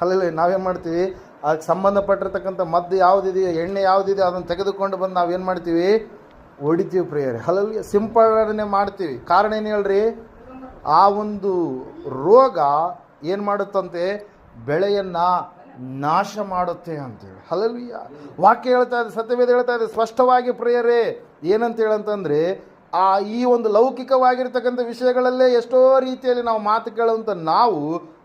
ಅಲ್ಲಲ್ಲಿ ನಾವೇನು ಮಾಡ್ತೀವಿ? ಅದಕ್ಕೆ ಸಂಬಂಧಪಟ್ಟಿರ್ತಕ್ಕಂಥ ಮದ್ದು ಯಾವುದಿದೆಯೋ, ಎಣ್ಣೆ ಯಾವುದಿದೆ ಅದನ್ನು ತೆಗೆದುಕೊಂಡು ಬಂದು ನಾವೇನು ಮಾಡ್ತೀವಿ? ಹೊಡಿತೀವಿ ಪ್ರೇಯರ್. ಅಲ್ಲಲ್ಲಿ ಸಿಂಪಡಣೆ ಮಾಡ್ತೀವಿ. ಕಾರಣ ಏನು ಹೇಳ್ರಿ? ಆ ಒಂದು ರೋಗ ಏನು ಮಾಡುತ್ತಂತೆ? ಬೆಳೆಯನ್ನು ನಾಶ ಮಾಡುತ್ತೆ ಅಂತೇಳಿ. ಹಲವಿ ವಾಕ್ಯ ಹೇಳ್ತಾ ಇದೆ, ಸತ್ಯವೇದ ಹೇಳ್ತಾ ಇದೆ, ಸ್ಪಷ್ಟವಾಗಿ ಪ್ರೇಯರೇ ಏನಂತ ಹೇಳಂತಂದ್ರೆ ಆ ಈ ಒಂದು ಲೌಕಿಕವಾಗಿರ್ತಕ್ಕಂಥ ವಿಷಯಗಳಲ್ಲೇ ಎಷ್ಟೋ ರೀತಿಯಲ್ಲಿ ನಾವು ಮಾತು ಕೇಳುವಂಥ ನಾವು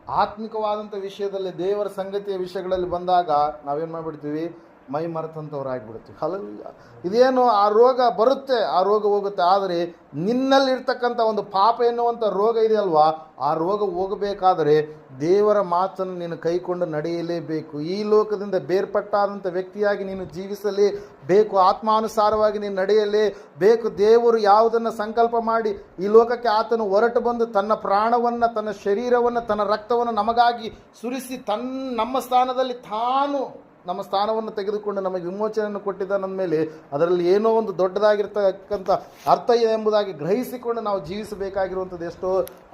ಆತ್ಮಿಕವಾದಂಥ ವಿಷಯದಲ್ಲಿ ದೇವರ ಸಂಗತಿಯ ವಿಷಯಗಳಲ್ಲಿ ಬಂದಾಗ ನಾವೇನು ಮಾಡಿಬಿಡ್ತೀವಿ? ಮೈ ಮರೆತಂಥವ್ರು ಹಲವು ಹಲಲಿಯ ಇದೇನು ಆ ರೋಗ ಬರುತ್ತೆ, ಆ ರೋಗ ಹೋಗುತ್ತೆ. ಆದರೆ ನಿನ್ನಲ್ಲಿರ್ತಕ್ಕಂಥ ಒಂದು ಪಾಪ ಎನ್ನುವಂಥ ರೋಗ ಇದೆಯಲ್ವಾ? ಆ ರೋಗ ಹೋಗಬೇಕಾದರೆ ದೇವರ ಮಾತನ್ನು ನೀನು ಕೈಕೊಂಡು ನಡೆಯಲೇಬೇಕು. ಈ ಲೋಕದಿಂದ ಬೇರ್ಪಟ್ಟಾದಂಥ ವ್ಯಕ್ತಿಯಾಗಿ ನೀನು ಜೀವಿಸಲೇ ಬೇಕು ಆತ್ಮಾನುಸಾರವಾಗಿ ನೀನು ನಡೆಯಲೇ ಬೇಕು ದೇವರು ಯಾವುದನ್ನು ಸಂಕಲ್ಪ ಮಾಡಿ ಈ ಲೋಕಕ್ಕೆ ಆತನು ಹೊರಟು ಬಂದು ತನ್ನ ಪ್ರಾಣವನ್ನು, ತನ್ನ ಶರೀರವನ್ನು, ತನ್ನ ರಕ್ತವನ್ನು ನಮಗಾಗಿ ಸುರಿಸಿ ತನ್ನ ನಮ್ಮ ಸ್ಥಾನದಲ್ಲಿ ತಾನು ನಮ್ಮ ಸ್ಥಾನವನ್ನು ತೆಗೆದುಕೊಂಡು ನಮಗೆ ವಿಮೋಚನೆಯನ್ನು ಕೊಟ್ಟಿದ್ದ ನಮ್ಮ ಮೇಲೆ ಅದರಲ್ಲಿ ಏನೋ ಒಂದು ದೊಡ್ಡದಾಗಿರ್ತಕ್ಕಂಥ ಅರ್ಥ ಇದೆ ಎಂಬುದಾಗಿ ಗ್ರಹಿಸಿಕೊಂಡು ನಾವು ಜೀವಿಸಬೇಕಾಗಿರುವಂಥದ್ದು ಎಷ್ಟೋ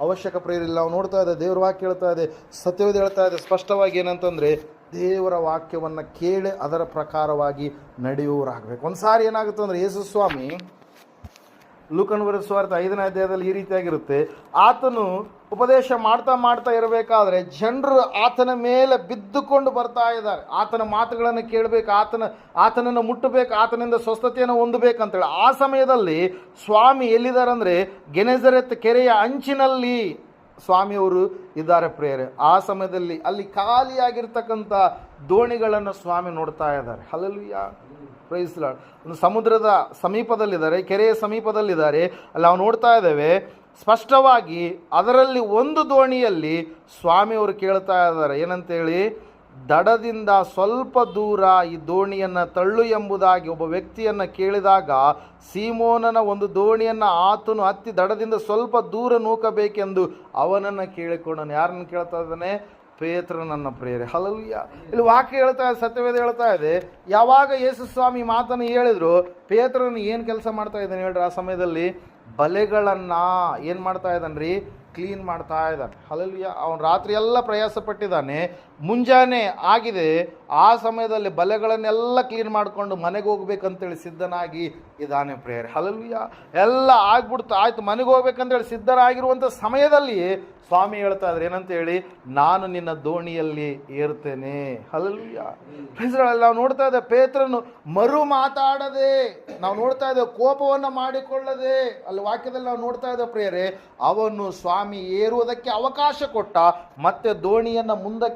ಅವಶ್ಯಕ ಪ್ರೇರಿಲ್ಲ. ನಾವು ನೋಡ್ತಾ ಇದೆ ದೇವರ ವಾಕ್ಯ ಹೇಳ್ತಾ ಇದೆ ಸತ್ಯವೇದ ಹೇಳ್ತಾ ಇದೆ ಸ್ಪಷ್ಟವಾಗಿ ಏನಂತಂದರೆ ದೇವರ ವಾಕ್ಯವನ್ನು ಕೇಳಿ ಅದರ ಪ್ರಕಾರವಾಗಿ ನಡೆಯುವವರಾಗಬೇಕು. ಒಂದು ಸಾರಿ ಏನಾಗುತ್ತೆ ಅಂದರೆ ಯೇಸು ಸ್ವಾಮಿ ಲೂಕನ್ವರ ಸ್ವಾರ್ಥ ಐದನೇ ಅಧ್ಯಾಯದಲ್ಲಿ ಈ ರೀತಿಯಾಗಿರುತ್ತೆ. ಆತನು ಉಪದೇಶ ಮಾಡ್ತಾ ಮಾಡ್ತಾ ಇರಬೇಕಾದ್ರೆ ಜನರು ಆತನ ಮೇಲೆ ಬಿದ್ದುಕೊಂಡು ಬರ್ತಾ ಇದ್ದಾರೆ. ಆತನ ಮಾತುಗಳನ್ನು ಕೇಳಬೇಕು, ಆತನ, ಆತನನ್ನು ಮುಟ್ಟಬೇಕು, ಆತನಿಂದ ಸ್ವಸ್ಥತೆಯನ್ನು ಹೊಂದಬೇಕಂತೇಳಿ. ಆ ಸಮಯದಲ್ಲಿ ಸ್ವಾಮಿ ಎಲ್ಲಿದ್ದಾರೆ ಅಂದರೆ ಗೆನೆಜರೆತ್ ಕೆರೆಯ ಅಂಚಿನಲ್ಲಿ ಸ್ವಾಮಿಯವರು ಇದ್ದಾರೆ ಪ್ರೇಯರ್. ಆ ಸಮಯದಲ್ಲಿ ಅಲ್ಲಿ ಖಾಲಿಯಾಗಿರ್ತಕ್ಕಂಥ ದೋಣಿಗಳನ್ನು ಸ್ವಾಮಿ ನೋಡ್ತಾ ಇದ್ದಾರೆ. Hallelujah praise Lord. ಒಂದು ಸಮುದ್ರದ ಸಮೀಪದಲ್ಲಿದ್ದಾರೆ, ಕೆರೆಯ ಸಮೀಪದಲ್ಲಿದ್ದಾರೆ. ಅಲ್ಲಿ ನಾವು ನೋಡ್ತಾ ಇದ್ದೇವೆ, ಸ್ಪಷ್ಟವಾಗಿ ಅದರಲ್ಲಿ ಒಂದು ದೋಣಿಯಲ್ಲಿ ಸ್ವಾಮಿಯವರು ಕೇಳ್ತಾ ಇದ್ದಾರೆ. ಏನಂತೇಳಿ, ದಡದಿಂದ ಸ್ವಲ್ಪ ದೂರ ಈ ದೋಣಿಯನ್ನು ತಳ್ಳು ಎಂಬುದಾಗಿ ಒಬ್ಬ ವ್ಯಕ್ತಿಯನ್ನು ಕೇಳಿದಾಗ ಸೀಮೋನನ ಒಂದು ದೋಣಿಯನ್ನು ಆತನು ಹತ್ತಿ ದಡದಿಂದ ಸ್ವಲ್ಪ ದೂರ ನೂಕಬೇಕೆಂದು ಅವನನ್ನು ಕೇಳಿಕೊಂಡನು. ಯಾರನ್ನು ಕೇಳ್ತಾ ಇದ್ದಾನೆ? ಪೇತ್ರ ನನ್ನ ಪ್ರೇರೆ ಹಲಲುಯ್ಯ ಇಲ್ಲಿ ವಾಕ್ಯ ಹೇಳ್ತಾ ಇದೆ, ಸತ್ಯವೇದ ಹೇಳ್ತಾ ಇದೆ. ಯಾವಾಗ ಯೇಸು ಸ್ವಾಮಿ ಮಾತನ್ನು ಹೇಳಿದ್ರು, ಪೇತ್ರನ ಏನು ಕೆಲಸ ಮಾಡ್ತಾ ಇದ್ದಾನೆ ಹೇಳ್ರಿ ಆ ಸಮಯದಲ್ಲಿ? ಬಲೆಗಳನ್ನು ಏನು ಮಾಡ್ತಾ ಇದ್ದಾನ್ರಿ? ಕ್ಲೀನ್ ಮಾಡ್ತಾ ಇದ್ದಾನೆ. ಅಲ್ಲಿ ಅವನು ರಾತ್ರಿ ಎಲ್ಲ ಪ್ರಯಾಸ ಪಟ್ಟಿದ್ದಾನೆ ಮುಂಜಾನೆ ಆಗಿದೆ. ಆ ಸಮಯದಲ್ಲಿ ಬಲೆಗಳನ್ನೆಲ್ಲ ಕ್ಲೀನ್ ಮಾಡಿಕೊಂಡು ಮನೆಗೆ ಹೋಗ್ಬೇಕಂತೇಳಿ ಸಿದ್ಧನಾಗಿ ಇದ್ದಾನೆ ಪ್ರೇಯರ್. ಹಲಲಿಯ ಎಲ್ಲ ಆಗ್ಬಿಡ್ತು, ಆಯ್ತು, ಮನೆಗೆ ಹೋಗ್ಬೇಕಂತೇಳಿ ಸಿದ್ಧನಾಗಿರುವಂಥ ಸಮಯದಲ್ಲಿ ಸ್ವಾಮಿ ಹೇಳ್ತಾ ಇದ್ರೆ ಏನಂತ ಹೇಳಿ ನಾನು ನಿನ್ನ ದೋಣಿಯಲ್ಲಿ ಏರ್ತೇನೆ ಹಲಲಿಯ ನಾವು ನೋಡ್ತಾ ಇದ್ದೇವೆ, ಪೇತ್ರನು ಮರು ಮಾತಾಡದೆ, ನಾವು ನೋಡ್ತಾ ಇದ್ದೇವೆ, ಕೋಪವನ್ನು ಮಾಡಿಕೊಳ್ಳದೆ, ಅಲ್ಲಿ ವಾಕ್ಯದಲ್ಲಿ ನಾವು ನೋಡ್ತಾ ಇದ್ದೇವೆ ಪ್ರೇಯರೇ, ಅವನು ಸ್ವಾಮಿ ಏರುವುದಕ್ಕೆ ಅವಕಾಶ ಕೊಟ್ಟ ಮತ್ತೆ ದೋಣಿಯನ್ನು ಮುಂದಕ್ಕೆ